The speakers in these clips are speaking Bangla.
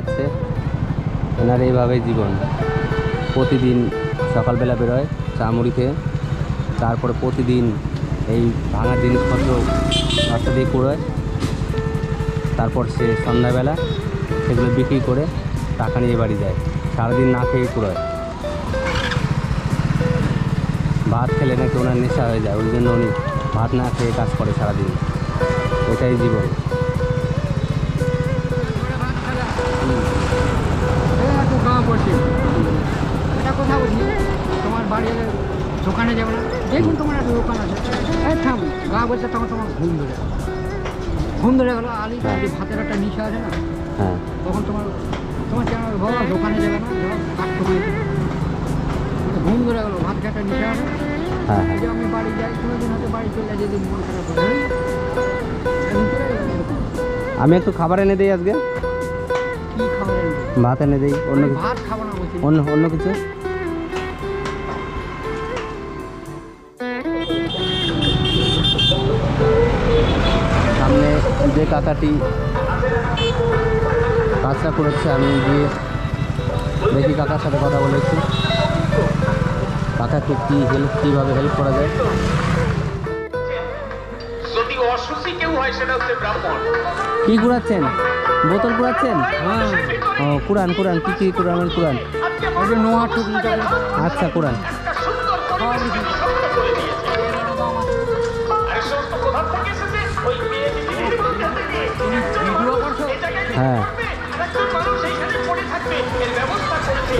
যাচ্ছে। এনার এইভাবেই জীবন। প্রতিদিন সকালবেলা বেরোয়, চা মুড়ি খেয়ে, তারপরে প্রতিদিন এই ভাঙা জিনিসপত্র রাস্তা দিয়ে কুড়োয়। তারপর সে সন্ধ্যাবেলা সেগুলো বিক্রি করে টাকা নিয়ে বাড়ি যায়। সারাদিন না খেয়ে কুড়োয়। ভাত খেলে নাকি ওনার নেশা হয়ে যায়, ওই জন্য উনি ভাত না খেয়ে কাজ করে সারাদিন। এটাই জীবন। একটু বলছি এটা কথা বলছি তোমার বাড়ির দোকানে যাবে না? দেখুন তোমার একটা দোকান আছে। থাম গা বলছে তখন তোমার ঘুম ধরে গেল। ঘুম ধরে গেলো আলি আলি ভাতের একটা নিশা আছে না? হ্যাঁ। তখন তোমার তোমার চ্যানেল বাবা দোকানে যাবে না কাস্টমার ঘুম ধরে গেলো ভাত খেতে নিশা আছে। হ্যাঁ হ্যাঁ। যে আমি বাড়ি যাই কোনো দিন হয়তো বাড়ি চলে যাই যেদিন মন খারাপ আমি একটু খাবার এনে দিই আজকে? ভাত এনে দিই অন্য কিছু? ভাত খাব না বলছি। অন্য অন্য কিছু? সামনে যে কাকাটি কাজটা করেছে আমি গিয়ে দেখি কাকার সাথে কথা বলেছি। কাকাকে কী হেল্প কীভাবে হেল্প করা যায়? যদি অসুচি কেউ হয় সেটা হচ্ছে ব্রাহ্মণ। কী কুড়াচ্ছেন বোতল কুড়াচ্ছেন হ্যাঁ। ও কুড়ান কুড়ান কী কী নোয়া টুকরিটা আচ্ছা কুড়ান একটা সুন্দর পরিবেশ শক্ত করে। দিয়েছে আর এই সমস্ত কোথা থেকে এসেছে ওই মেয়ে দিদির কাছ থেকে একজন ভিডিও মানুষ করছ? এই জায়গায় হ্যাঁ।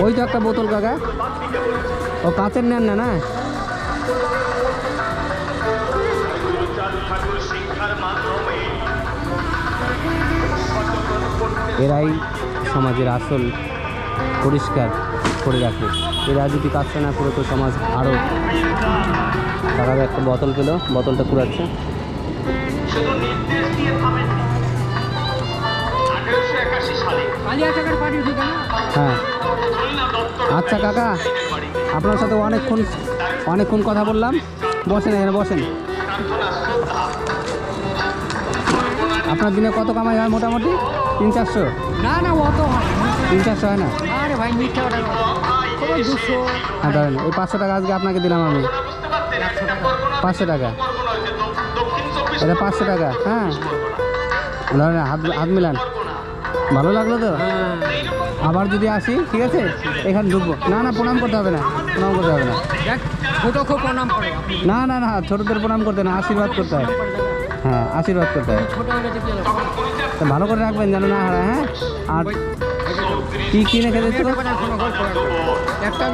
ওই তো একটা বোতল কাকা। ও কাঁচের নেন না না? এরাই সমাজের আসল পরিষ্কার করে রাখে। এরা যদি কাজটা না করে, তো সমাজ আরও তারা একটা বোতল পেল, বোতলটা কুড়াচ্ছে। হ্যাঁ। আচ্ছা কাকা, আপনার সাথে অনেকক্ষণ অনেকক্ষণ কথা বললাম। বসেন এখানে, বসেন। আপনার দিনে কত কামাই হয় মোটামুটি? তিন চারশো না না অত হয় তিন চারশো হয় না? আরে ভাই মিথ্যা দুশো? হ্যাঁ এই পাঁচশো টাকা আজকে আপনাকে দিলাম আমি। পাঁচশো টাকা? এটা পাঁচশো টাকা হ্যাঁ। ধরেন হাত হাত মিলান। ভালো লাগল তো? আবার যদি আসি ঠিক আছে? এখানে ঢুকবো। না না প্রণাম করতে হবে না। প্রণাম করতে হবে না। ছোট খুব প্রণাম করে। না না না ছোটদের প্রণাম করতে না আশীর্বাদ করতে হয় হ্যাঁ আশীর্বাদ করতে। হয় তো ভালো করে রাখবেন যেন না হারায় হ্যাঁ? আর কী কিনে খেতে একটা